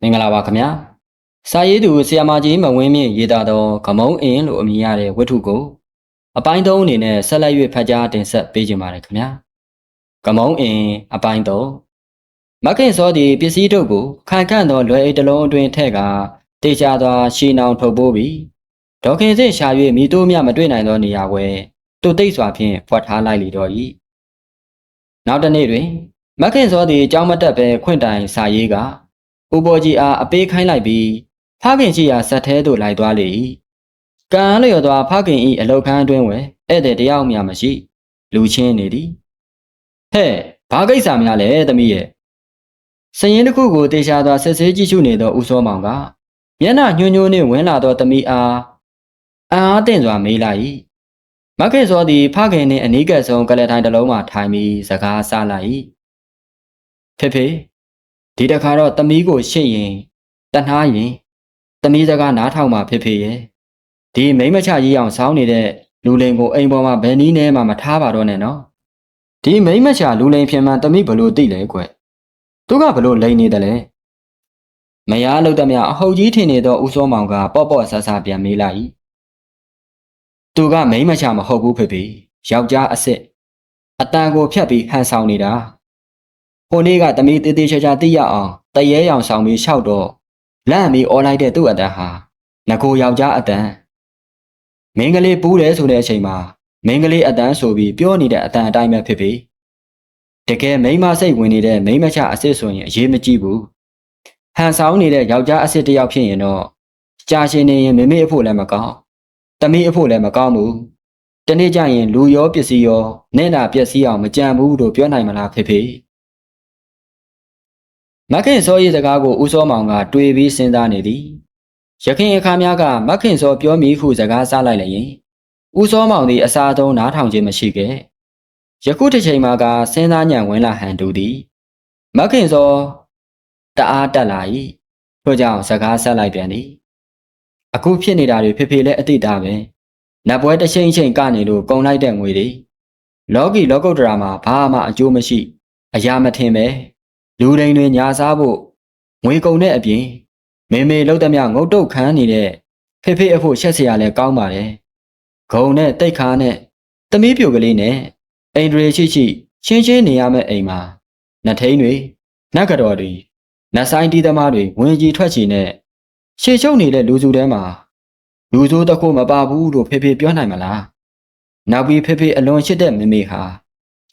မင်္ဂလာပါခင်ဗျာစာရေးသူဆီယမာကြီးမဝင်းမြင့်ရေးသားသောဂမုံအင်းလို့အမည်ရတဲ့ဝတ္ထုကိုအပိုင်းသုံးအနေနဲ့ဆက်လက်၍ဖတ်ကြားတင်ဆက်ပေးကြပါရခင်ဗျာဂမုံအင်းအပိုင်းသုံးမခင်စောသည်ပစ္စည်းတို့ကိုခိုင်ခန့်သောလွယ်အိတ်တစ်လုံးအတွင်းထည့်ကာတေချာစွာရှီနောင်ထုတ်ပိုးပြီးဒေါခင်စစ်ရှာ၍မိတို့မြမတွေ့နိုင်သောနေရာဝဲတုတ်သိပ်စွာဖြင့်ဖွက်ထားလိုက်လေတော့၏နောက်တစ်နေ့တွင်မခင်စောသည်ကြောင်းမတက်ပဲခွင့်တိုင်စာရေးက ဦးပေါ်ကြီးအားအပေးခိုင်းလိုက်ပြီးဖခင်ရှိရာဇက်ထဲသို့လိုက်သွားလေ၏ကံအားလျော်သောဖခင်၏အလောက်ခန်းအတွင်းဝယ်ဧည့်သည်တယောက်မျှမရှိလူချင်းနေသည်ဟဲ့ဘာကိစ္စများလဲသမီးရဲ့စရင်တစ်ခုကိုတေချာစွာဆက်ဆေးကြည့်ရှုနေသောဦးစောမောင်ကမျက်နှာညှိုးညှိုးနှင့်ဝင်လာသောသမီးအားအံအားသင့်စွာမေးလိုက်၏မခင်စောသည်ဖခင်နှင့်အနီးကပ်ဆုံးကလထိုင်တစ်လုံးမှထိုင်ပြီးစကားဆလိုက်၏ဖေဖေ ဒီတခါတော့သမီးကိုရှင့်ရင်တနှားရင်သမီးစကားနားထောင်မှဖေဖေရဲ့ဒီမိမ့်မချရေးအောင်စောင်းနေတဲ့လူလိန်ကိုအိမ်ပေါ်မှာဘယ်နည်းနဲ့မှမထားပါတော့နဲ့နော်ဒီမိမ့်မချလူလိန်ဖြစ်မှန်သမီးဘလို့သိလဲကွသူကဘလို့လိန်နေတယ်လဲမယားလို့တမအဟုတ်ကြီးထင်နေသောဦးစောမောင်ကပေါ့ပေါ့ဆဆပြန်မေးလိုက်၏သူကမိမ့်မချမဟုတ်ဘူးဖေဖေယောက်ျားအစ်စ်အတန်ကိုဖြတ်ပြီးဟန်ဆောင်နေတာ ဟိုနေ့ကသမီးတေးသေးချာချာသိရအောင်တရေရောင်ဆောင်ပြီးလျှောက်တော့လန့်ပြီးអော်လိုက်တဲ့သူ့အတန်ဟာငကိုယောက်ျားအတန်မင်းကလေးပူးတယ်ဆိုတဲ့အချိန်မှာမင်းကလေးအတန်ဆိုပြီးပြောနေတဲ့အတန်အတိုင်းပဲဖြစ်ဖြစ်တကယ်မိန်းမစိတ်ဝင်နေတဲ့မိန်းမချအစ်စ်ဆိုရင်အရေးမကြီးဘူးဟန်ဆောင်နေတဲ့ယောက်ျားအစ်စ်တစ်ယောက်ဖြစ်ရင်တော့ကြာရှည်နေရင်မိမိအဖို့လည်းမကောင်းတမီးအဖို့လည်းမကောင်းဘူးတနေ့ကျရင်လူရောပစ္စည်းရောနဲ့နာပျက်စီးအောင်မကြံဘူးလို့ပြောနိုင်မလားဖေဖေ မခင်စောရေးစကားကိုဦးစောမောင်ကတွေးပြီးစဉ်းစားနေသည်ရခင်အခါများကမခင်စောပြောမိဟုစကားစားလိုက်လျင်ဦးစောမောင်သည်အစာသုံးနားထောင်ခြင်းမရှိခဲ့ယခုတစ်ချိန်မှာကစဉ်းစားညံဝင်လာဟန်တူသည်မခင်စောတအားတက်လာ၏ထို့ကြောင့်စကားဆက်လိုက်ပြန်သည်အခုဖြစ်နေတာတွေဖေဖေလည်းအတိတာပဲနတ်ပွဲတစ်ချိန်ချိန်ကနေလို့ကုံလိုက်တဲ့ငွေတွေလောကီလောကုတ္တရာမှာဘာမှအကျိုးမရှိ အရာမထင်ပဲ လူတိုင်းတွေညာစားဖို့ငွေကုန်တဲ့အပြင်မေမေလောက်သမျှငုတ်တုတ်ခမ်းနေတဲ့ဖေဖေအဖို့ရှက်စရာလည်းကောင်းပါတယ်ဂုံနဲ့တိတ်ခါနဲ့သမီးပြိုကလေးနဲ့အိမ်တွေရှိရှိချင်းချင်းနေရမယ့်အိမ်မှာနတ်ထိန်တွေနတ်ကတော်တွေနတ်ဆိုင်တီးသမားတွေဝင်ကြီးထွက်ချီနဲ့ရှေ့ချုပ်နေတဲ့လူစုထဲမှာလူဆိုးတစ်ခုမပါဘူးလို့ဖေဖေပြောနိုင်မလားနောက်ပြီးဖေဖေအလွန်ရှိတဲ့မေမေဟာ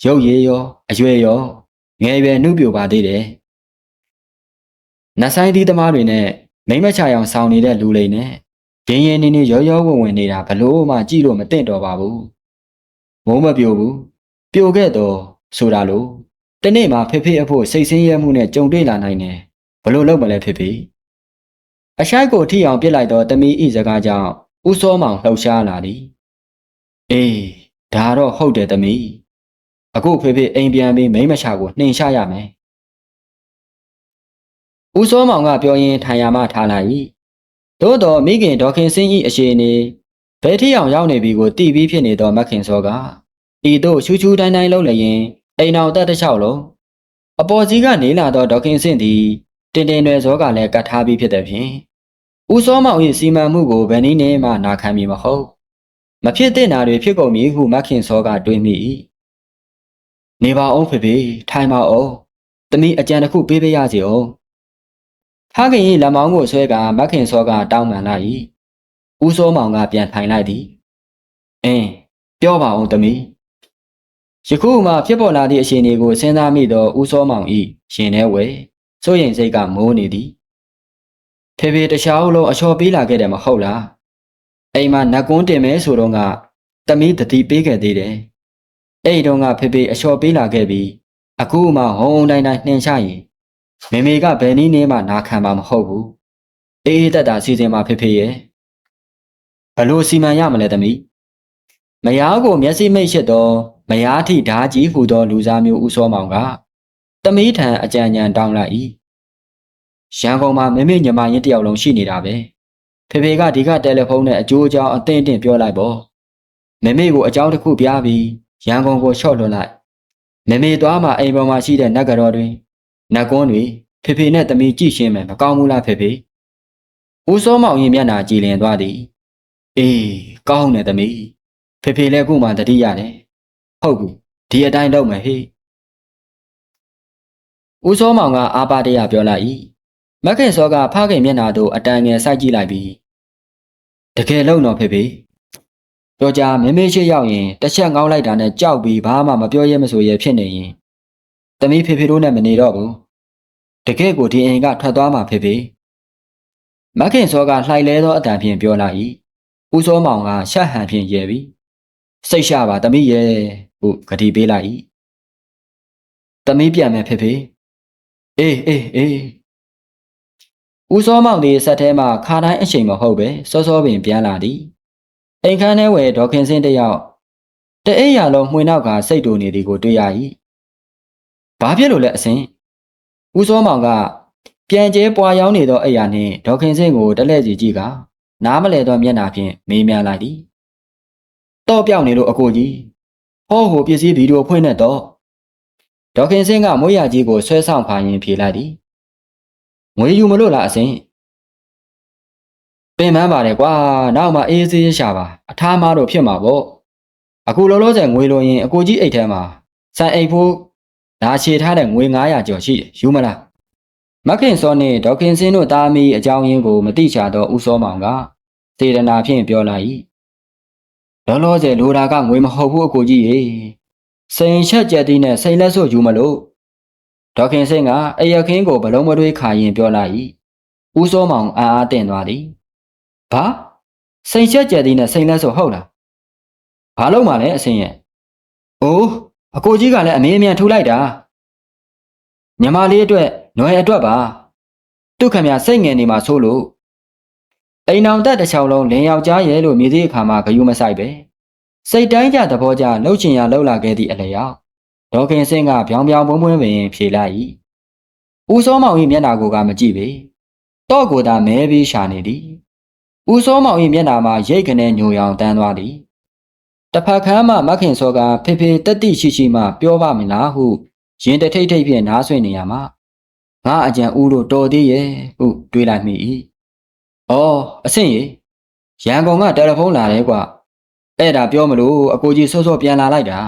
ရုပ်ရည်ရောအရွယ်ရော ငယ်ရွယ်နှုတ်ပြပါသေးတယ်နတ်ဆိုင်တီးသမားတွေနဲ့မိမ့်မချရောင်ဆောင်နေတဲ့လူလိန်နဲ့ရင်းရင်းနေနေရောရောဝင်ဝင်နေတာဘလို့မှကြည့်လို့မသင့်တော်ပါဘူးမုံမပြိုဘူးပြိုခဲ့တော့ဆိုတာလို့တနေ့မှဖေဖေအဖို့စိတ်ဆင်းရဲမှုနဲ့ကြုံတွေ့လာနိုင်တယ်ဘလို့လုပ်မလဲဖေဖေအရှိုက်ကိုထိအောင်ပြစ်လိုက်တော့တမီးဤစကားကြောင့်ဦးစောမောင်လှုပ်ရှားလာသည်အေးဒါတော့ဟုတ်တယ်တမီး အခုဖေဖေအိမ်ပြန်ပြီးမိမ့်မချကိုနှင်ရှာရမယ်ဦးစောမောင်ကပြောရင်းထိုင်ရမှထားလိုက်၏သို့တော်မိခင်ဒေါခင်စင်း၏အရှိန်နေဘယ်ထိအောင်ရောက်နေပြီကိုတီးပြီးဖြစ်နေသောမခင်စောကဤတို့ရှူးရှူးတိုင်းတိုင်းလှုပ်လျင်အိမ်အောင်တက်တစ်လျှောက်လုံးအပေါ်ကြီးကနေလာသောဒေါခင်စင်းသည်တင်တင်ရွယ်စောကလည်းကတ်ထားပြီးဖြစ်တဲ့ဖြင့်ဦးစောမောင်၏စီမံမှုကိုဘယ်နည်းနဲ့မှနာခံမည်မဟုတ်မဖြစ်သင့်တာတွေဖြစ်ကုန်မည်ဟုမခင်စောကတွေးမိ၏ နေပါအောင်ဖေဖေထိုင်ပါအောင်တမီးအကြံတစ်ခုပေးပေးရစီအောင်ဖခင်၏လက်မောင်းကိုဆွဲကမခင်စောကတောင်းပန်လိုက်၏ဦးစောမောင်ကပြန်ထိုင်လိုက်သည်အင်းပြောပါအောင်တမီးယခုမှဖြစ်ပေါ်လာသည့်အခြေအနေကိုစဉ်းစားမိသောဦးစောမောင်၏ရှင်ထဲဝဲစိုးရင်စိတ်ကမိုးနေသည်ဖေဖေတခြားလုံးအချော်ပေးလာခဲ့တယ်မဟုတ်လားအိမ်မှာနတ်ကွန်းတင်မဲဆိုတော့ကတမီးတတိပေးခဲ့သေးတယ် အဲ့ဒီတော့ကဖေဖေအချော်ပေးလာခဲ့ပြီးအခုမှဟုံးတိုင်းတိုင်းနှင်ချရင်မေမေကဘယ်နည်းနဲ့မှနာခံမှာမဟုတ်ဘူးအေးအေးတက်တာစီစဉ်မှာဖေဖေရဲ့ဘလို့စီမံရမလဲသမီးမယားကိုမျက်စိမိတ်ရှစ်တော့မယားထိဓာကြီးဟူသောလူစားမျိုးဦးစောမောင်ကသမီးထံအကြံဉာဏ်တောင်းလိုက်၏ရန်ကုန်မှာမမေညီမရင်းတယောက်လုံးရှိနေတာပဲဖေဖေကဒီကတယ်လီဖုန်းနဲ့အကျိုးအကြောင်းအသင့်အင့်ပြောလိုက်ပေါ့မမေကိုအကြောင်းတစ်ခုပြပြီး ရန်ကုန်ကိုချော့လွှတ်လိုက်မမေသွားမှအိမ်ပေါ်မှာရှိတဲ့နတ်ကတော်တွေနတ်ကွန်းတွေဖေဖေနဲ့သမီးကြည့်ရှင်းမယ်မကောင်းဘူးလားဖေဖေဦးစောမောင်ရင်မျက်နှာကြည်လင်သွားသည်အေးကောင်းတယ်သမီးဖေဖေလည်းအခုမှတတိရတယ်ဟုတ်ကူဒီအတိုင်းလုပ်မယ်ဟေ့ဦးစောမောင်ကအာပါတရပြောလိုက်၏မက်ခင်စောကဖခင်မျက်နှာသို့အတန်ငယ်စိုက်ကြည့်လိုက်ပြီးတကယ်လုံတော့ဖေဖေ တော့ကြာမင်းမေးရှိရောက်ရင်တစ်ချက်ငေါက်လိုက်တာနဲ့ကြောက်ပြီးဘာမှမပြောရဲမဆိုရဲဖြစ်နေရင်သမီးဖေဖေတို့နဲ့မနေတော့ဘူးတကယ်ကိုဒီအိမ်ကထွက်သွားမှာဖေဖေမက်ခင်စောကလှိုက်လဲသောအတန်ဖြင့်ပြောလိုက်၏ဦးစောမောင်ကရှက်ဟန်ဖြင့်ရဲပြီးစိတ်ရှပါသမီးရဲ့ဟုဂတိပေးလိုက်၏သမီးပြန်မယ်ဖေဖေအေးအေးအေးဦးစောမောင်သည်ဆက်ထဲမှခါတိုင်းအချိန်မဟုတ်ပဲစောစောပင်ပြန်လာသည် အိမ်ခန်းထဲဝယ်ဒေါခင်စင်းတစ်ယောက်တအိပ်ရလုံးမှွေနောက်ကစိတ်တူနေသည်ကိုတွေ့ရ၏ဘာဖြစ်လို့လဲအစင်ဦးစောမောင်ကပြန်ကျဲပွာရောင်းနေသောအိယာနှင့်ဒေါခင်စင်းကိုတလဲစီကြည့်ကနားမလဲသောမျက်နှာဖြင့်မေးမြန်းလိုက်သည်တော့ပြောက်နေလို့အကိုကြီးဟောဟိုပစ္စည်းဗီဒီယိုဖွင့်နေတော့ဒေါခင်စင်းကမွေးရကြီးကိုဆွဲဆောင်ဖာရင်ဖြေလိုက်သည်ငွေယူမလို့လားအစင် ပင်ပန်းပါတယ်ကွာနောက်မှအေးစေးရှာပါအထားမားတော့ဖြစ်မှာပေါ့အခုလောလောဆယ်ငွေလိုရင်အကိုကြီးအိတ်ထဲမှာစံအိတ်ဖို့ဒါချေထားတဲ့ငွေ900ကျော်ရှိတယ်ယူမလားမခင်စောနှင့်ဒေါခင်စင်းတို့သားမီးအကြောင်းရင်းကိုမသိချသောဦးစောမောင်ကစေတနာဖြင့်ပြောလိုက်၏လောလောဆယ်လိုတာကငွေမဟုတ်ဘူးအကိုကြီးရေစိန်ချက်ကြက်သည်နဲ့စိန်လက်စွပ်ယူမလို့ဒေါခင်စင်းကအယခင်းကိုဘလုံးမတွေးခါရင်ပြောလိုက်၏ဦးစောမောင်အာအားတင်သွားသည် ဘာစိန်ချက်ကြက်သည်နဲ့စိန်လက်စွပ်ဟုတ်လားဘာလို့မှလဲအစင်းရဲ့အိုးအကိုကြီးကလည်းအမေးအမြန်ထူလိုက်တာညီမလေးအတွက်ຫນွယ်အတွက်ပါသူခမရစိတ်ငယ်နေမှာဆိုလို့အိမ်အောင်တက်တစ်ချောင်းလုံးလင်ယောက်ျားရဲ့လို့မြည်သည့်အခါမှာဂယုမဆိုင်ပဲစိတ်တိုင်းကြသဘောကြလှုပ်ချင်ရလှုပ်လာခဲ့သည့်အလျောက်ဒေါခင်စင်းကပြောင်ပြောင်ပွန်းပွန်းပင်ဖြေလိုက်၏ဦးစောမောင်၏မျက်နှာကိုကမကြည့်ပေတော့ကိုသာမဲပြီးရှာနေသည် ဦးစောမောင်၏မျက်နှာမှာရိတ်ကနေညိုရောင်တန်းသွားသည်တစ်ဖက်ခမ်းမှမခင်စောကဖေဖေတက်တိရှိရှိမှပြောပါမလားဟုရင်တထိတ်ထိတ်ဖြင့်နားဆွနေရမှာငါအကြံဦးတို့တော်သေးရဲ့ဟုတွေးလိုက်မိ၏။အော်အဆင့်ရေရန်ကုန်ကတယ်လီဖုန်းလာတယ်ကွ။အဲ့ဒါပြောမလို့အကိုကြီးစောစောပြန်လာလိုက်တာ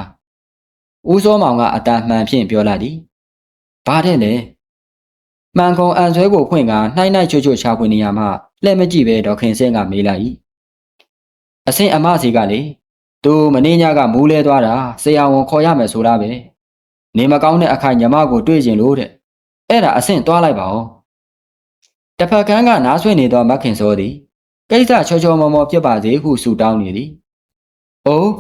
။ဦးစောမောင်ကအတန်မှန်ဖြင့်ပြောလိုက်သည်။ဘာတဲ့လဲ။မှန်ကုန်အန်ဆွဲကိုဖွင့်ကနှိုင်းနှိုက်ချွတ်ချွတ်ချာဖွင့်နေရမှ လက်မကြည့်ပဲဒေါခင်စင်းကမေးလိုက်၏။အဆင့်အမစီကလေသူမင်းညကမူးလဲသွားတာဆရာဝန်ခေါ်ရမယ်ဆိုလားပဲ။နေမကောင်းတဲ့အခိုင်ညီမကိုတွေ့ကျင်လို့တဲ့။အဲ့ဒါအဆင့်သွားလိုက်ပါဦး။တစ်ဖက်ကန်းကနားဆွေနေသောမခင်စောသည်ကိစ္စချောချောမောမောပြပါစေဟုဆုတောင်းနေသည်။အိုး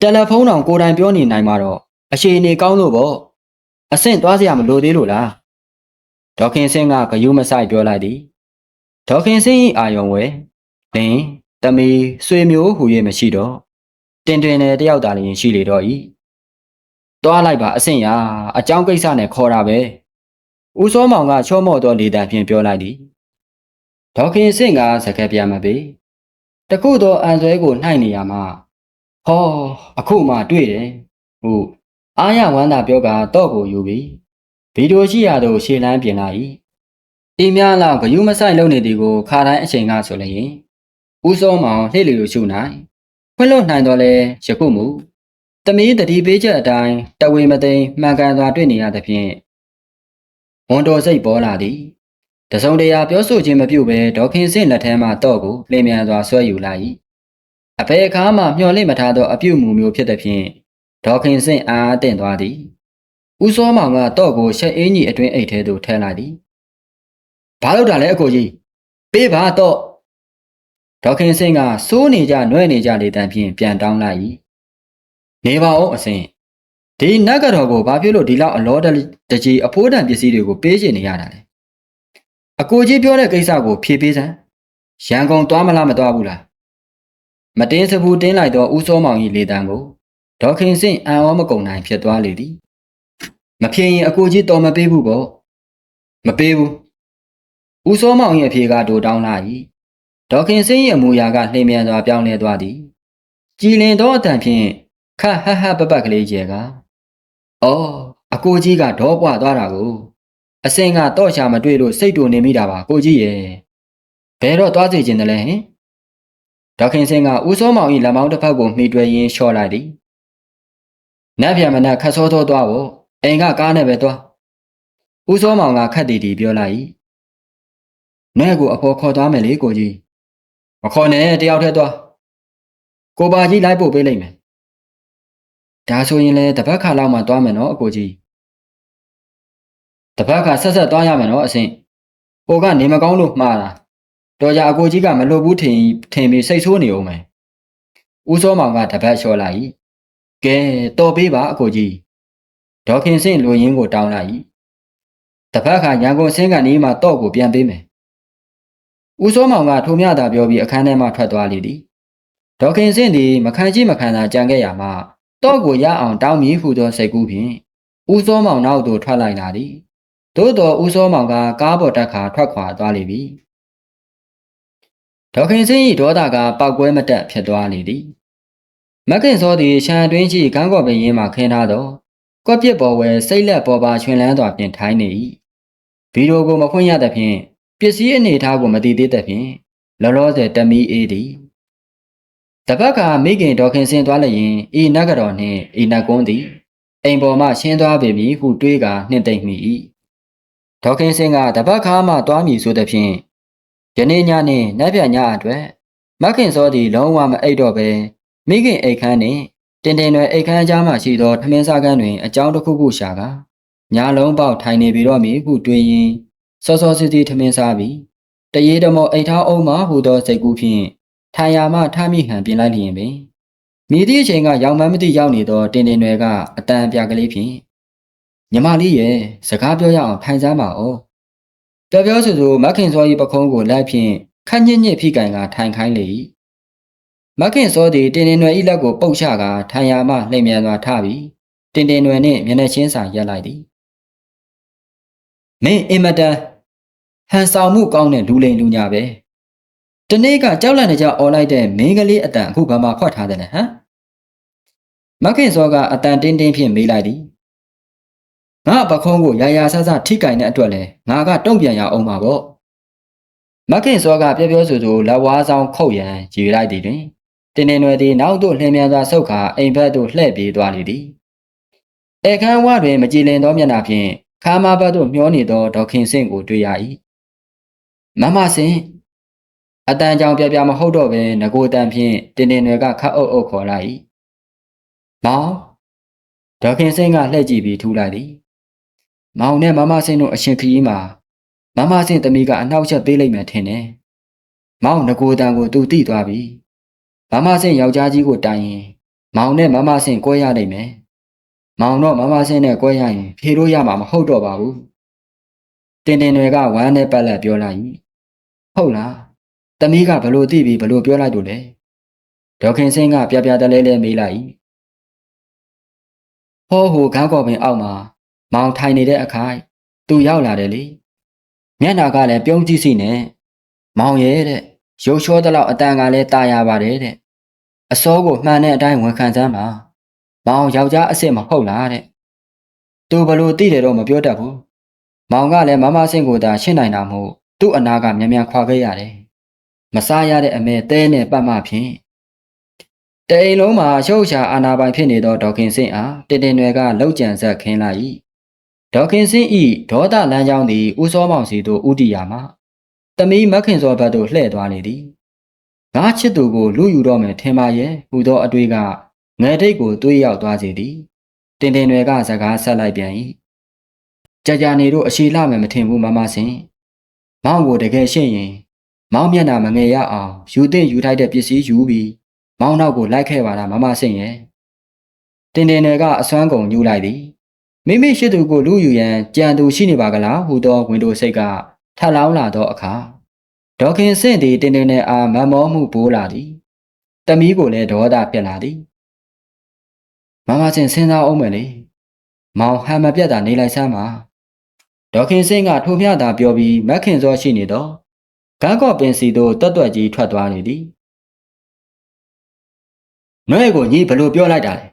တယ်လီဖုန်းတော်ကိုယ်တိုင်ပြောနေနိုင်မှာတော့အရှိအနေကောင်းလို့ပေါ့။အဆင့်သွားစရာမလိုသေးလို့လား။ဒေါခင်စင်းကဂယုမဆိုင်ပြောလိုက်သည်။ ဒေါခင်စင်း၏အာယုံဝဲလင်တမီဆွေမျိုးဟူ၍မရှိတော့တင်တွင်နဲ့တယောက်သာလျင်ရှိလေတော့၏သွားလိုက်ပါအဆင့်ရအကြောင်းကိစ္စနဲ့ခေါ်တာပဲဦးစောမောင်ကချောမော့သောလေတံဖြင့်ပြောလိုက်သည်ဒေါခင်စင့်ကစကားပြမပေတခုသောအန်ဆွဲကိုနှိုက်နေရမှာဟောအခုမှတွေ့တယ်ဟုအားရဝမ်းသာပြောကတော့ကိုယူပြီးဗီဒီယိုရှိရသို့ရှေ့လန်းပြင်လာ၏ အင်းများလောက်ဂယုမဆိုင်လုံနေသည်ကိုခါတိုင်းအချိန်ကဆိုလျင်ဦးစောမောင်လှည့်လီလိုရှုနိုင်ခွင့်လွတ်နိုင်တော့လဲယခုမူတမီးတတိပေးချက်အတိုင်းတဝေမသိမ်းမှန်ကန်စွာတွေ့နေရသဖြင့်ဝန်တော်စိတ်ပေါ်လာသည်တစုံတရာပြောဆိုခြင်းမပြုဘဲဒေါခင်စင့်လက်ထဲမှတော့ကိုလင်းမြန်စွာဆွဲယူလာ၏အဖေအခါမှမျှော်လင့်မထားသောအပြုတ်မူမျိုးဖြစ်သဖြင့်ဒေါခင်စင့်အားအသင့်သွားသည်ဦးစောမောင်ကတော့ကိုရှက်အင်းကြီးအတွင်းအိတ်ထဲသို့ထဲလိုက်သည် ဘာလို့တာလဲအကိုကြီးပေးပါတော့ဒေါခင်စင်းကစိုးနေကြနှွဲနေကြလေတံဖြင့်ပြန်တောင်းလိုက်၏နေပါဦးအစင်ဒီနတ်ကတော်ကိုဘာဖြစ်လို့ဒီလောက်အလောတကြီးအဖိုးတန်ပစ္စည်းတွေကိုပေးချင်နေရတာလဲအကိုကြီးပြောတဲ့ကိစ္စကိုဖြေပေးစမ်းရန်ကုန်သွားမလားမသွားဘူးလားမတင်းစဘူးတင်းလိုက်တော့ဦးစောမောင်ကြီးလေတံကိုဒေါခင်စင့်အံဩမကုံနိုင်ဖြစ်သွားလေသည်မဖြေရင်အကိုကြီးတော်မပေးဘူးပေါ့မပေးဘူး ဦးစောမောင်ရဲ့အဖြေကဒိုတောင်းလာ၏ဒေါခင်စင်းရဲ့အမူအရာကလှည့်မြန်စွာပြောင်းလဲသွားသည်ကြည်လင်သောအတန်ဖြင့်ခတ်ဟဟပပကလေးကျဲကအော်အကိုကြီးကဒေါပွားသွားတာကိုအစင်ကတော့ရှာမတွေ့လို့စိတ်တူနေမိတာပါကိုကြီးရဲ့ဘယ်တော့သွားစီခြင်းတလဲဟင်ဒေါခင်စင်ကဦးစောမောင်၏လက်မောင်းတစ်ဖက်ကိုမှီတွယ်ရင်းလျှော့လိုက်သည်နတ်ပြန်မနက်ခတ်စောသောသွားဖို့အိမ်ကကားနဲ့ပဲသွားဦးစောမောင်ကခတ်တီတီပြောလိုက်၏ နဲကိုအဖော်ခေါ်သွားမယ်လေကိုကြီးမခေါ်နဲ့တယောက်တည်းသွားကိုပါကြီးလိုက်ပို့ပေးလိုက်မယ်ဒါဆိုရင်လည်းတပတ်ခါလောက်မှသွားမယ်နော်အကိုကြီးတပတ်ခါဆက်ဆက်သွားရမယ်နော်အဆင့်ဟိုကနေမကောင်းလို့မှားတာတော်ကြအကိုကြီးကမလွတ်ဘူးထင်ထင်ပြီးစိတ်ဆိုးနေအောင်မယ်ဦးစောမောင်ကတပတ်လျှော်လိုက်၏ကဲတော်ပေးပါအကိုကြီးဒေါခင်စင့်လူရင်းကိုတောင်းလိုက်၏တပတ်ခါရန်ကုန်စင်းကနေမှတော့ကိုပြန်ပေးမယ် ဦးစောမောင်ကထိုမြတာပြောပြီးအခန်းထဲမှထွက်သွားလေသည်ဒေါခင်စင့်သည်မခံကြည့်မခံသာကြံခဲ့ရမှတော့ကိုရအောင်တောင်းမည်ဟုသောစိတ်ကူးဖြင့်ဦးစောမောင်နောက်သို့ထွက်လိုက်လာသည်သို့တော်ဦးစောမောင်ကကားပေါ်တက်ခါထွက်ခွာသွားလေပြီဒေါခင်စင်း၏ဒေါသကပောက်ကွဲမတက်ဖြစ်သွားလေသည်မက်ကင်စောသည်ရှံအတွင်းရှိကန်းကော်ပင်ရင်းမှခင်းထားသောကွက်ပြစ်ပေါ်ဝဲစိတ်လက်ပေါ်ပါချွင်လန်းစွာဖြင့်ထိုင်းနေ၏ဗီဒီယိုကိုမဖွင့်ရသဖြင့် ပစ္စည်းအနေထားကိုမသိသေးသဖြင့်လောလောဆယ်တမီအေးသည်တပတ်ကမိခင်ဒေါခင်စင်းသွားလျင်ဤနဂတော်နှင့်ဤနတ်ကွန်းသည်အိမ်ပေါ်မှရှင်းသွားပေမည်ဟုတွေးကာနှင့်သိမ့်မိ၏ဒေါခင်စင်းကတပတ်ခါမှသွားမည်ဆိုသဖြင့်ယနေ့ညနှင့်နက်ပြညအတွက်မခင်စောသည်လုံးဝမအိပ်တော့ပဲမိခင်အိတ်ခမ်းနှင့်တင်တင်ရွယ်အိတ်ခမ်းကြားမှရှိသောထမင်းစားကန်းတွင်အကြောင်းတစ်ခုခုရှာကာညာလုံးပေါက်ထိုင်နေပြီးတော့မည်ဟုတွေးရင်း စောစောစီစီထမင်းစားပြီးတရေတမောအိတ်ထားအောင်မှဟူသောစိတ်ကူးဖြင့်ထိုင်ရာမှထမိဟန်ပြင်လိုက်လျင်ပင်မိသည့်အချိန်ကရောင်မန်းမသိရောက်နေသောတင်တင်ရွယ်ကအတန်ပြကလေးဖြင့်ညီမလေးရဲ့စကားပြောရအောင်ထိုင်စမ်းပါဦးပြောပြောဆိုဆိုမခင်စော၏ပခုံးကိုလိုက်ဖြင့်ခက်ညစ်ညစ်ဖိကန်ကထိုင်ခိုင်းလေ၏မခင်စောသည်တင်တင်နွယ်၏လက်ကိုပုတ်ချကာထိုင်ရာမှလှိမ်မြန်စွာထပြီးတင်တင်နွယ်နှင့်မျက်နှာချင်းစာရက်လိုက်သည်မင်းအင်မတန် ဟန်ဆောင်မှုကောင်းတဲ့လူလိန်လူညာပဲတနေ့ကကြောက်လန့်နေကြអော်လိုက်တဲ့မင်းကလေးအတန်အခုဘာမှဖွက်ထားတယ်လဲဟမ်မခင်စောကအတန်တင်းတင်းဖြင့်မေးလိုက်သည်ငါပခုံးကိုရာရာဆဆထိကင်တဲ့အတွက်လဲငါကတုံ့ပြန်ရအောင်ပါပေါ့မခင်စောကပြောပြောဆိုဆိုလက်ဝါးဆောင်ခုတ်ရန်ယူလိုက်သည်တွင်တင်းတင်းနွယ်သည်နောက်သို့လှည့်မြန်စွာဆုတ်ခါအိမ်ဘက်သို့လှည့်ပြေးသွားလေသည်ဧကန်းဝတွင်မကြည်လင်သောမျက်နှာဖြင့်ခါမဘက်သို့မျောနေသောဒေါခင်စင့်ကိုတွေ့ရ၏ မမစင်အတန်ကြောင်ပြပြမဟုတ်တော့ပဲငကိုတန်ဖြင့်တင်းတင်းတွေကခတ်အုပ်အုပ်ခေါ်လိုက်၏မောင်ဒေါခင်စင့်ကလှည့်ကြည့်ပြီးထူလိုက်သည်မောင်နဲ့မမစင်တို့အရှင်ခရီးမှာမမစင်သမီးကအနှောက်အယှက်ပေးလိုက်မှထင်တယ်မောင်ငကိုတန်ကိုသူတိသွားပြီမမစင်ယောက်ျားကြီးကိုတိုင်ရင်မောင်နဲ့မမစင်ကွဲရနိုင်မယ်မောင်တော့မမစင်နဲ့ကွဲရရင်ဖြေလို့ရမှာမဟုတ်တော့ပါဘူးတင်တင်တွေကဝမ်းနဲ့ပတ်လက်ပြောလိုက် ဟုတ်လားတမီးကဘလို့သိပြီးဘလို့ပြောလိုက်လို့လဲဒေါခင်စင်းကပြပြတလဲလဲမေးလိုက်ဟောဟိုခန်းကော်ပင်အောက်မှာမောင်ထိုင်နေတဲ့အခါသူရောက်လာတယ်လေမျက်နှာကလည်းပြုံးကြည့်စီနဲ့မောင်ရဲ့တဲ့ရုပ်ချောသလောက်အတန်ကလည်းตาရပါတယ်တဲ့အစောကိုမှန်တဲ့အတိုင်းဝန်ခံစမ်းပါမောင်ယောက်ျားအစ်စ်မဟုတ်လားတဲ့သူဘလို့သိတယ်တော့မပြောတတ်ဘူးမောင်ကလည်းမမဆင့်ကိုသာရှင်းနိုင်တာမဟုတ် သူ့အနာကမြန်မြန်ခွာခဲ့ရတယ်မစားရတဲ့အမဲတဲနဲ့ပတ်မှဖြင့်တအိမ်လုံးမှာရှုပ်ရှာအာနာပိုင်ဖြစ်နေသောဒေါခင်စင့်အားတင်တင်တွေကလောက်ကြံဆက်ခင်းလိုက်၏ဒေါခင်စင့်ဤဒေါသလမ်းကြောင်းသည်ဦးစောမောင်စီသို့ဥတီယာမှာတမီးမခင်စောဘတ်သို့လှည့်သွားလေသည်ငါချစ်သူကိုလူယူတော့မယ်ထင်ပါရဲ့ဟူသောအတွေ့ကငယ်ထိတ်ကိုတွေးရောက်သွားစေသည်တင်တင်တွေကစကားဆက်လိုက်ပြန်၏ကြာကြာနေတို့အရှိလာမယ်မထင်ဘူးမမစင် မောင်ကိုတကယ်ရှင်းရင်မောင်မျက်နှာမငယ်ရအောင်ယူတဲ့ယူထိုက်တဲ့ပစ္စည်းယူပြီးမောင်နောက်ကိုလိုက်ခဲ့ပါလားမမစင်ရဲ့တင်တင်တွေကအစွမ်းကုန်ညှူလိုက်သည်မိမိရှိသူကိုလူယူရန်ကြံသူရှိနေပါကလားဟူသောဝင်တို့စိတ်ကထလောင်းလာသောအခါဒေါခင်စင့်သည်တင်းတင်းနဲ့အာမမောမှုပိုးလာသည်တမီးကိုလည်းဒေါသပြက်လာသည်မမစင်စဉ်းစားအောင်မယ်လေမောင်ဟန်မပြတ်တာနေလိုက်စမ်းပါ ဒေါခင်စင့်ကထိုမျှသာပြောပြီးမက်ခင်စောရှိနေသောဂန်းကော့ပင်စီသို့တွတ်တွတ်ကြီးထွက်သွားနေသည်နွဲ့ကိုညီဘလို့ပြောလိုက်တာလဲ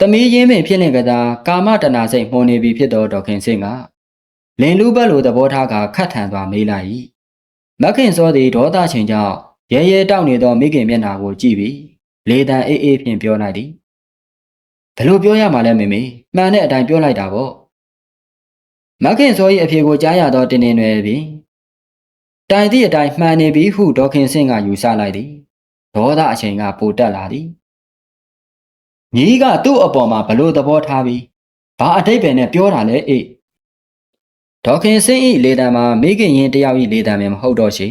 တမီးရင်းပင်ဖြစ်နေကြတာကာမတနာစိတ်မှုန်နေပြီဖြစ်သောဒေါခင်စင်ကလင်လူဘက်လိုသဘောထားကခတ်ထန်သွားမေးလိုက်၏မခင်စောသည်ဒေါသချိန်ကြောင့်ရဲရဲတောက်နေသောမိခင်မျက်နှာကိုကြည့်ပြီးလေတံအေးအေးဖြင့်ပြောလိုက်သည်ဘယ်လိုပြောရမှာလဲမေမေမှန်တဲ့အတိုင်းပြောလိုက်တာပေါ့ မခင်စော၏အဖေကိုကြားရသောတင်းတင်းတွေပင်တိုင်သည့်အတိုင်းမှန်နေပြီဟုဒေါခင်စင်ကယူဆလိုက်သည်ဒေါသအချိန်ကပိုတက်လာသည်ညီကသူ့အပေါ်မှာဘလို့သဘောထားပြီးဘာအတိတ်ပဲနဲ့ပြောတာလဲအေးဒေါခင်စင်၏လေတံမှာမိခင်ရင်တယောက်၏လေတံပဲမဟုတ်တော့ရှိ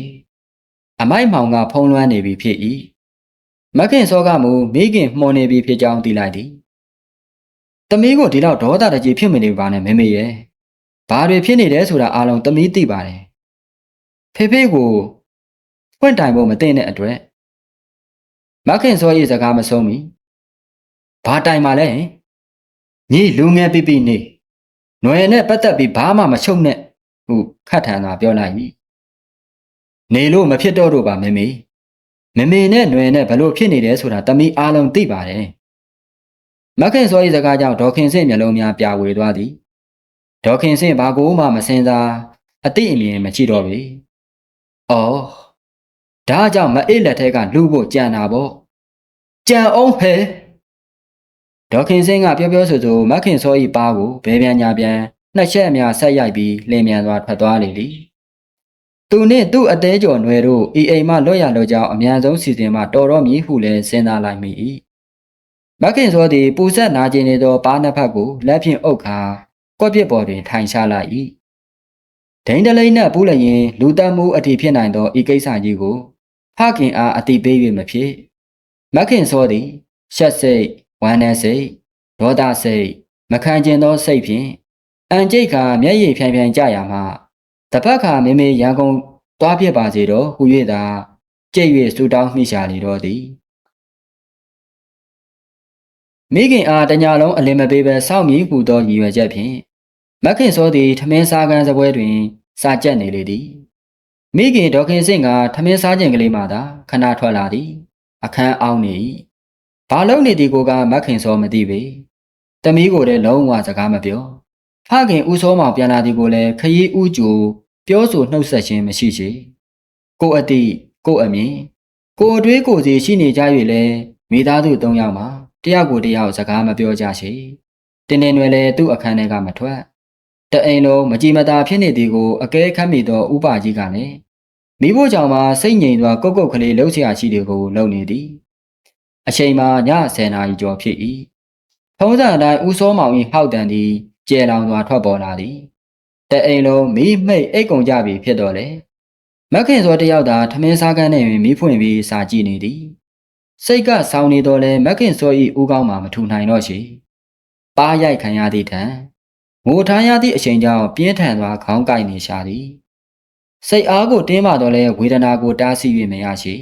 အမိုက်မောင်ကဖုံးလွှမ်းနေပြီဖြစ်၏မခင်စောကမူမိခင်မှော်နေပြီဖြစ်ကြောင်းသိလိုက်သည်တမီးကိုဒီလောက်ဒေါသတကြီးဖြစ်မနေပါနဲ့မေမေရဲ့ ဘာတွေဖြစ်နေတယ်ဆိုတာအားလုံးတမီးသိပါတယ်ဖေဖေကိုဖွင့်တိုင်ဖို့မသိတဲ့အတွက်မခင်စော၏စကားမဆုံးမီဘာတိုင်ပါလဲညီလူငယ်ပြပြနေနွယ်နဲ့ပတ်သက်ပြီးဘာမှမချုပ်နဲ့ဟုခတ်ထန်သာပြောလိုက်၏နေလို့မဖြစ်တော့တော့ပါမေမေမေမေနဲ့နွယ်နဲ့ဘလို့ဖြစ်နေတယ်ဆိုတာတမီးအားလုံးသိပါတယ်မခင်စော၏စကားကြောင့်ဒေါခင်စင့်မျက်လုံးများပြာဝေသွားသည် ဒေါခင်စင့်ဘာကိုမှမစင်စားအတိအမြင်မရှိတော့ပြီ။အော်ဒါကြောင့်မအေးလက်ထဲကလူဖို့ကြံတာပေါ့။ကြံအောင်ဟဲ့ဒေါခင်စင်းကပြောပြောဆိုဆိုမခင်စောဤပါကိုဘဲပြန်ညာပြန်နှစ်ချက်အများဆက်ရိုက်ပြီးလင်းမြန်သွားထွက်သွားလေလေသူနှင့်သူ့အသေးကျော်နွယ်တို့ဤအိမ်မှလွတ်ရလို့ကြောင်းအမြန်ဆုံးစီစဉ်မှတော်တော်မြည်ဟုလည်းစဉ်းစားလိုက်မိ၏မခင်စောသည်ပူဆက်နာကျင်နေသောပါးနှစ်ဖက်ကိုလက်ဖြင့်အုပ်ခါ ကွက်ပြစ်ပေါ်တွင် ထိုင်ချလိုက်၏ဒိန်တလိမ့်နှက်ပူးလျင် လူတက်မှုအတီဖြစ်နိုင်သောဤကိစ္စကြီးကိုဖခင်အားအတိပေး၍မဖြစ်မခင်စောသည်ရှက်စိတ်ဝမ်းနည်းစိတ်ဒေါသစိတ်မခံကျင်သောစိတ်ဖြင့်အန်ကျိတ်ခါမျက်ရည်ဖြန်ဖြန်ကြရမှတပတ်ခါမေမေရန်ကုန်သွားပြပါစေတော့ဟူ၍သာကြိတ်၍ဆူတောင်းမိရှာလေတော့သည်မိခင်အားတညာလုံးအလင်းမပေးပဲစောင့်မြည်ဟူသောရည်ရွယ်ချက်ဖြင့် မခင်စောသည်ထမင်းစားကန်းစပွဲတွင် စာကြက်နေလေသည်မိခင်ဒေါခင်စင့်ကထမင်းစားခြင်းကလေးမှသာခဏထွက်လာသည် အခန်းအောင်နေ၏ဘာလုံးနေသည်ကိုကမခင်စောမသိပေတမီးကိုလည်းလုံးဝစကားမပြောဖခင်ဦးစောမောင်ပြန်လာသည်ကိုလည်းခရီးဦးကျိုပြောဆိုနှုတ်ဆက်ခြင်းမရှိချေကိုအတိကိုအမြင်ကိုအတွေးကိုစီရှိနေကြ၍လည်းမိသားစု၃ယောက်မှာတယောက်ကိုတယောက်စကားမပြောကြချေတင်းတင်းတွေလည်းသူ့အခန်းထဲကမထွက် တအိမ်လုံးမကြည်မသာဖြစ်နေသည်ကိုအကဲခတ်မိသောဥပါကြီးကလည်းမိဖို့ကြောင့်မှစိတ်ငြိမ်စွာကုတ်ကုတ်ကလေးလှုပ်ရှားရှိသည်ကိုလုပ်နေသည်အချိန်မှာည10နာရီကျော်ဖြစ်၏ထုံးစံအတိုင်းဦးစောမောင်၏ဟောက်တန်သည်ကျဲလောင်စွာထွက်ပေါ်လာသည်တအိမ်လုံးမိမိတ်အိတ်ကုန်ကြပြီဖြစ်တော်လေမခင်စောတယောက်သာထမင်းစားကန်းနဲ့မိဖွင့်ပြီးစာကြည့်နေသည်စိတ်ကဆောင်းနေတော်လဲမခင်စော၏ဦးကောင်းမှမထူနိုင်တော့ရှိပါရိုက်ခံရသည့်ထံ ငိုထားရသည့်အချိန်ကြောင့်ပြင်းထန်စွာခေါင်းကိုက်နေရှာသည်စိတ်အားကိုတင်းမာတော့လဲဝေဒနာကိုတားဆီး၍မရရှိ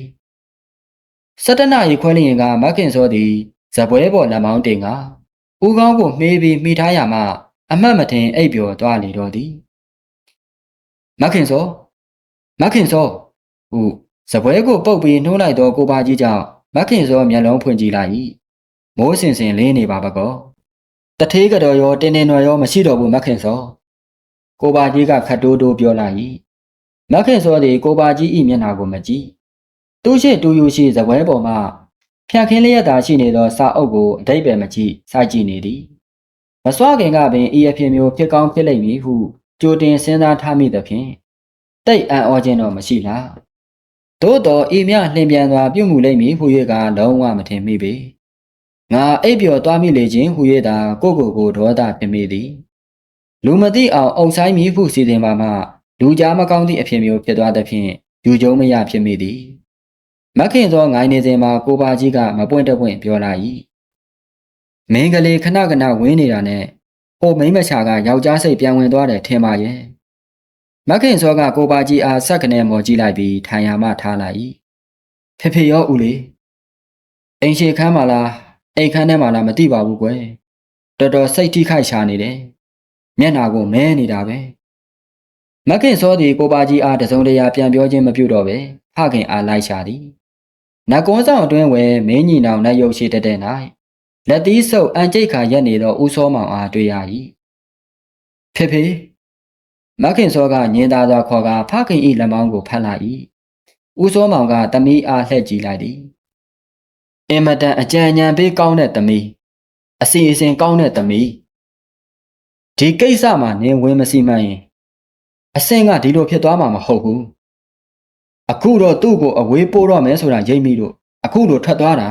စတနာရီခွဲလျင်ကမခင်စောသည်ဇပွဲပေါ်လက်မောင်းတင်ကဦးကောင်းကိုမှေးပြီးမိထားရမှအမှတ်မထင်အိပ်ပျော်သွားလေတော့သည်မခင်စောမခင်စောဟုဇပွဲကိုပုတ်ပြီးနှိုးလိုက်သောကိုပါကြီးကြောင့်မခင်စောမျက်လုံးဖွင့်ကြည့်လိုက်၏မိုးစင်စင်လင်းနေပါပကော တထေးကတော်ရောတင်းတင်းနွယ်ရောမရှိတော့ဘူးမခင်စောကိုပါကြီးကခတ်တိုးတိုးပြောလိုက်၏မခင်စောသည်ကိုပါကြီး၏မျက်နှာကိုမကြည့်သူရှိတူယူရှိဇပွဲပေါ်မှဖြတ်ခင်းလျက်သာရှိနေသောစာအုပ်ကိုအတိတ်ပဲမကြည့်စိုက်ကြည့်နေသည်မစွာခင်ကပင်ဤအဖြစ်မျိုးဖြစ်ကောင်းဖြစ်လိမ့်မည်ဟုကြိုတင်စဉ်းစားထားမိသဖြင့်တိတ်အံ့ဩခြင်းတော့မရှိလားသို့တော်ဤမြလှင်ပြန်စွာပြုမှုလိမ့်မည်ဟု၍ကလုံးဝမထင်မိပေ ငါအိပ်ပျော်သွားမိလေခြင်းဟု၍သာကိုကိုကိုဒေါသဖြစ်မိသည်လူမသိအောင်အုံဆိုင်မိဟုစီစဉ်ပါမှလူကြားမကောင်းသည့်အဖြစ်မျိုးဖြစ်သွားသဖြင့်ယူကျုံမရဖြစ်မိသည်မခင်သောငိုင်းနေစဉ်မှာကိုပါကြီးကမပွင့်တပွင့်ပြောလာ၏မင်းကလေးခဏခဏဝင်းနေတာနဲ့ဟိုမိမချာကယောက်ျားစိတ်ပြန်ဝင်သွားတယ်ထင်ပါရဲ့မခင်စောကကိုပါကြီးအားဆက်ကနေမော်ကြည့်လိုက်ပြီးထိုင်ရမှထားလိုက်၏ဖေဖေရောဦးလေးအိမ်ရှိခန်းမလား အိမ်ခန်းထဲမှာလားမသိပါဘူးကွယ်တော်တော်စိတ်ထိခိုက်ရှာနေတယ်မျက်နာကိုမဲနေတာပဲမခင်စောသည်ကိုပါကြီးအားတစုံတရာပြန်ပြောခြင်းမပြုတော့ပဲဖခင်အားလိုက်ရှာသည်နတ်ကုန်းဆောင်အတွင်းဝဲမင်းညီနောင်နတ်ရုပ်ရှိတဲ့တဲ့၌လက်သီးဆုပ်အန်ကျိတ်ခါရက်နေသောဦးစောမောင်အားတွေ့ရ၏ဖေဖေမခင်စောကညင်သာစွာခေါ်ကဖခင်ဤလက်မောင်းကိုဖတ်လိုက်၏ဦးစောမောင်ကတမီးအားလှည့်ကြည့်လိုက်သည် အင်မတန်အကြံဉာဏ်ပေးကောင်းတဲ့တမီးအစီအစဉ်ကောင်းတဲ့တမီးဒီကိစ္စမှာနင်ဝင်မစီမံရင်အဆင့်ကဒီလိုဖြစ်သွားမှာမဟုတ်ဘူးအခုတော့သူ့ကိုအဝေးပို့တော့မယ်ဆိုတာရိပ်မိလို့အခုလိုထွက်သွားတာ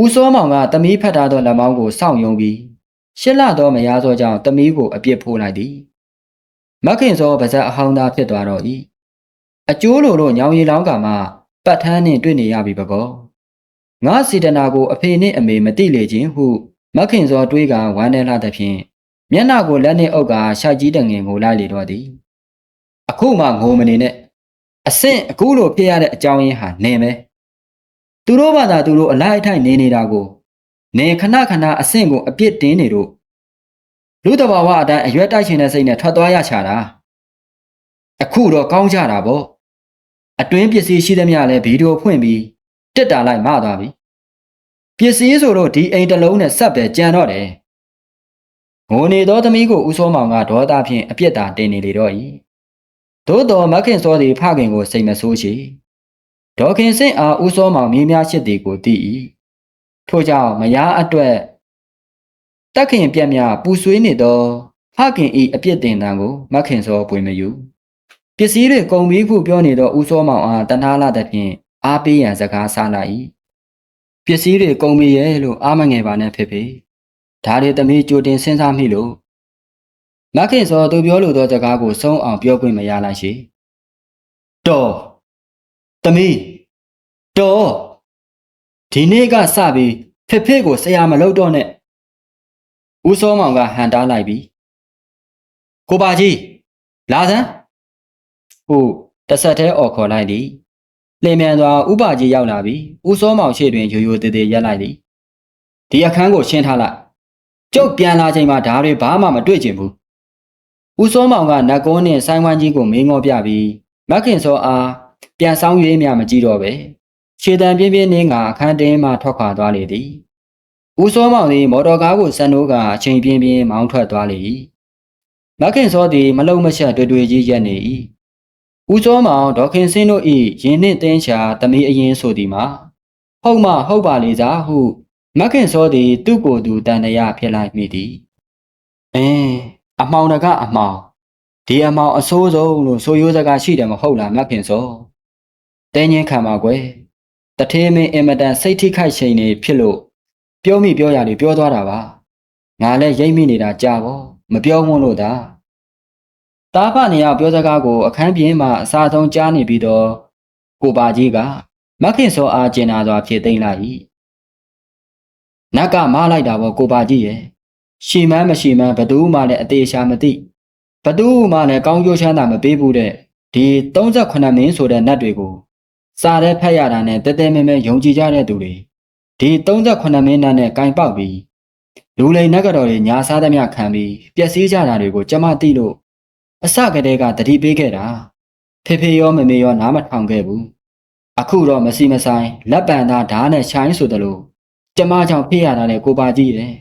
ဦးစောမောင်ကတမီးဖတ်ထားသောလက်မောင်းကိုစောင့်ယုံပြီးရှစ်လသောမယားစောကြောင့်တမီးကိုအပြစ်ဖိုးလိုက်သည်မခင်စောပါဇက်အဟောင်းသားဖြစ်သွားတော့၏အကျိုးလိုလို့ညောင်ရီလောင်းကမှ ပတ်ထန်းနှင့်တွေ့နေရပြီပကောငါစေတနာကိုအဖေနှင့်အမေမတိလေခြင်းဟုမခင်စောတွေးကဝမ်းနေလာသဖြင့်မျက်နှာကိုလက်နှင့်အုပ်ကရှာကြီးတငင်ကိုလိုက်လေတော့သည်အခုမှငိုမနေနဲ့အဆင့်အခုလိုဖြစ်ရတဲ့အကြောင်းရင်းဟာနင်ပဲသူတို့ဘာသာသူတို့အလိုက်အထိုက်နေနေတာကိုနေခဏခဏအဆင့်ကိုအပြစ်တင်းနေတို့လူတဘာဝအတိုင်းအရွက်တိုက်ရှင်တဲ့စိတ်နဲ့ထွက်သွားရချတာအခုတော့ကောင်းကြတာပေါ့ အတွင်းပစ္စည်းရှိသမျှလဲဗီဒီယိုဖွင့်ပြီးတက်တာလိုက်မသွားပြီပစ္စည်းဆိုတော့ဒီအိမ်တစ်လုံးနဲ့ဆက်ပဲကြံတော့တယ်ငိုနေသောသမီးကိုဦးစောမောင်ကဒေါသဖြင့်အပြစ်တာတင်နေလေတော့၏သို့တော်မခင်စောသည်ဖခင်ကိုစိတ်မဆိုးရှိဒေါခင်စင့်အားဦးစောမောင်မြေးများရှိသည်ကိုသိ၏ထို့ကြောင့်မယားအတွက်တက်ခင်ပြက်မြပူဆွေးနေသောဖခင်ဤအပြစ်တင်တံကိုမခင်စောပွေမယူ ပစ္စည်းတွေကုန်ပြီးခုပြောနေသောဦးစောမောင်အားတနာလာသဖြင့်အားပေးရန်စကားဆလာ၏ပစ္စည်းတွေကုန်ပြီရဲ့လို့အားမငယ်ပါနဲ့ဖြစ်ဖြစ်ဒါတွေသမီးကြိုတင်စဉ်းစားမိလို့မခင်စောသူပြောလိုသောစကားကိုစုံအောင်ပြောခွင့်မရလိုက်ရှိတော်သမီးတော်ဒီနေ့ကစပြီးဖေဖေကိုဆရာမလုပ်တော့နဲ့ဦးစောမောင်ကဟန်တားလိုက်ပြီကိုပါကြီးလာစမ်း ဟုတ်တဆက်သေးអော်ခေါ်လိုက်သည်လင်မြန်စွာဥပါကြီးရောက်လာပြီးဦးစောမောင်ရှေ့တွင်ရိုးရိုးသေးသေးရက်လိုက်သည်ဒီအခန်းကိုရှင်းထားလိုက်ကျုပ်ပြန်လာချိန်မှာဓာတွေဘာမှမတွေ့ကျင်ဘူးဦးစောမောင်ကနတ်ကုန်းနှင့်ဆိုင်းဝမ်းကြီးကိုမင်းငေါပြပြီးမခင်စောအားပြန်ဆောင်ရွေးမြမကြည့်တော့ပဲခြေတံပြင်းပြင်းနှင်းကအခန်းတင်းမှထွက်ခွာသွားလေသည်ဦးစောမောင်သည်မော်တော်ကားကိုစံနိုးကအချိန်ပြင်းပြင်းမောင်းထွက်သွားလေ၏မခင်စောသည်မလုံမရှက်တွေ့တွေ့ကြီးရက်နေ၏ ဦးစောမောင်ဒေါခင်စင်းတို့၏ရင်နှင့်တင်းချာတမီးအရင်ဆိုသည်မှာဟုတ်မှဟုတ်ပါလေစားဟုမခင်စောသည် သူ့ကိုယ်သူတန်တရာဖြစ်လိုက်မိသည်အင်းအမောင်တကအမောင်ဒီအမောင်အဆိုးဆုံးလို့ဆိုရိုးစကားရှိတယ်မဟုတ်လားမခင်စောတင်းချင်းခံပါကွယ်တထေးမင်းအင်မတန်စိတ်ထိခိုက်ချိန်နေဖြစ်လို့ပြောမိပြောရတယ်ပြောသွားတာပါငါလည်းရိပ်မိနေတာကြာပေါ့မပြောဝန်းလို့သာ တားဖနေရပြောစကားကိုအခန်းပြင်းမှအစာဆုံးကြားနေပြီးတော့ကိုပါကြီးကမခင်စောအားကျင်နာစွာဖြေသိမ့်လိုက်၏နတ်ကမားလိုက်တာပေါ့ကိုပါကြီးရဲ့ရှီမန်းမရှိမန်းဘသူမှလည်းအသေးရှာမသိဘသူမှလည်းကောင်းကျိုးချမ်းသာမပေးဘူးတဲ့ဒီ38မင်းဆိုတဲ့နတ်တွေကိုစားတဲ့ဖက်ရတာနဲ့တဲတဲမဲမဲယုံကြည်ကြတဲ့သူတွေဒီ38မင်းနတ်နဲ့ကင်ပေါက်ပြီးလူလိန်နတ်ကတော်တွေညာစားသမျှခံပြီးပျက်စီးကြတာတွေကိုကျမသိလို့ အစကတည်းကတတိပေးခဲ့တာဖေဖေရောမမေရောနားမထောင်ခဲ့ဘူးအခုတော့မစီမဆိုင်လက်ပံသားဓားနဲ့ရှိုင်းဆိုတယ်လို့ကျမကြောင့်ဖေးရတာလေကိုပါကြည့်တယ်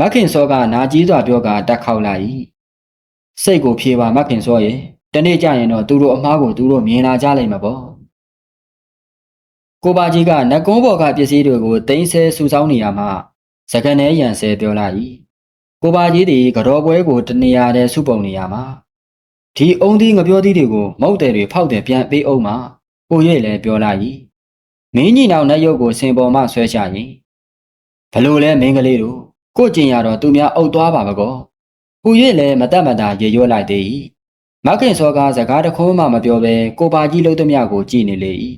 မခင်စောကနာကြီးစွာပြောကတက်ခေါက်လိုက်၏စိတ်ကိုဖြေပါမခင်စောရဲ့တနေ့ကျရင်တော့သူတို့အမားကိုသူတို့မြင်လာကြလိမ့်မှာပေါ့ကိုပါကြီးကနကုံးဘော်ကပစ္စည်းတွေကိုတင်းဆဲစုဆောင်းနေရမှာစကန်ထဲရန်ဆဲပြောလိုက်၏ ကိုပါကြီးသည်ကြော်ပွဲကိုတနေရာတည်းစုပုံနေရမှာဒီအုံသီးငပြောသီးတွေကိုမုတ်တယ်တွေဖောက်တယ်ပြန်ပေးအောင်မှာကိုရိတ်လည်းပြောလိုက်၏မင်းကြီးနောက်နတ်ရုပ်ကိုစင်ပေါ်မှဆွဲချရင်ဘလို့လဲမင်းကလေးတို့ကိုကျင်ရတော့သူများအုပ်သွားပါမကောကိုရိတ်လည်းမတက်မတာရေရွတ်လိုက်သေး၏မခင်စောကစကားတခိုးမှမပြောဘဲကိုပါကြီးလှုပ်သမျှကိုကြည်နေလေ၏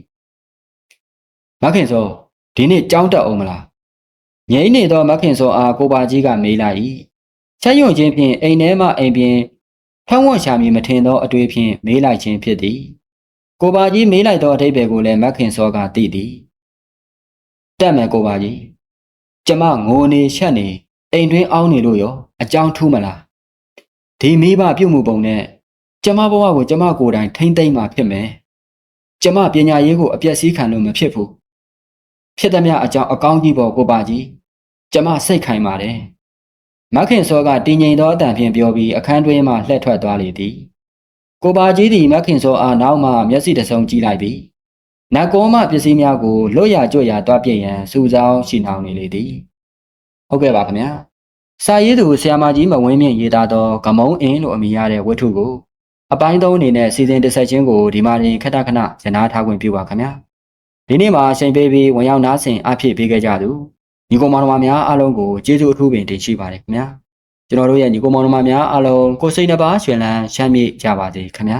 မခင်စောဒီနေ့ကြောင်းတက်အောင်မလားငိမ့်နေသောမခင်စောအားကိုပါကြီးကမေးလိုက်၏ ချက်ရွံ့ခြင်းဖြင့်အိမ်ထဲမှအိမ်ပြင်ထောင်းဝရှာမည်မထင်သောအတွေ့ဖြင့်မေးလိုက်ခြင်းဖြစ်သည်ကိုပါကြီးမေးလိုက်သောအထိပ္ပယ်ကိုလည်းမခင်စောကသိသည်တက်မယ်ကိုပါကြီးကျမငိုနေရှက်နေအိမ်တွင်းအောင်းနေလို့ရောအကြောင်းထူးမလားဒီမိဘပြုတ်မှုပုံနဲ့ကျမဘဝကိုကျမကိုယ်တိုင်ထိမ့်သိမ့်မှဖြစ်မယ်ကျမပညာရေးကိုအပြည့်စည်းခံလို့မဖြစ်ဘူးဖြစ်သည်မအကြောင်းအကောင်းကြီးပေါ်ကိုပါကြီးကျမစိတ်ခိုင်ပါတယ် မခင်စောကတည်ငြိမ်သောအတန်ဖြင့်ပြောပြီးအခန်းတွင်းမှလှည့်ထွက်သွားလေသည်ကိုပါကြီးသည်မခင်စောအားနောက်မှမျက်စိတစ်စုံကြည့်လိုက်ပြီးနတ်ကောမပစ္စည်းများကိုလွတ်ရကြွရတွားပြည့်ရန်စူဆောင်းရှိနှောင်နေလေသည်ဟုတ်ကဲ့ပါခင်ဗျာစာရေးသူဆရာမကြီးမဝင်းမြင့်ရေးသားသောဂမုံအင်းလို့အမည်ရတဲ့ဝတ္ထုကိုအပိုင်းသုံးအနေနဲ့စီစဉ်တစ်ဆက်ချင်းကိုဒီမှာရင်ခဏခဏရနာထားခွင့်ပြုပါခင်ဗျာဒီနေ့မှာချိန်ပေးပြီးဝင်ရောက်နားဆင်အဖြစ်ပေးခဲ့ကြသူ ညီကောင်မောင်နှမများအားလုံးကိုကျေးဇူးအထူးပင်တင်ရှိပါတယ်ခင်ဗျာကျွန်တော်တို့ရဲ့ညီကောင်မောင်နှမများအားလုံးကိုယ်စိတ်နှပါရှင်လန်းချမ်းမြေ့ကြပါစေခင်ဗျာ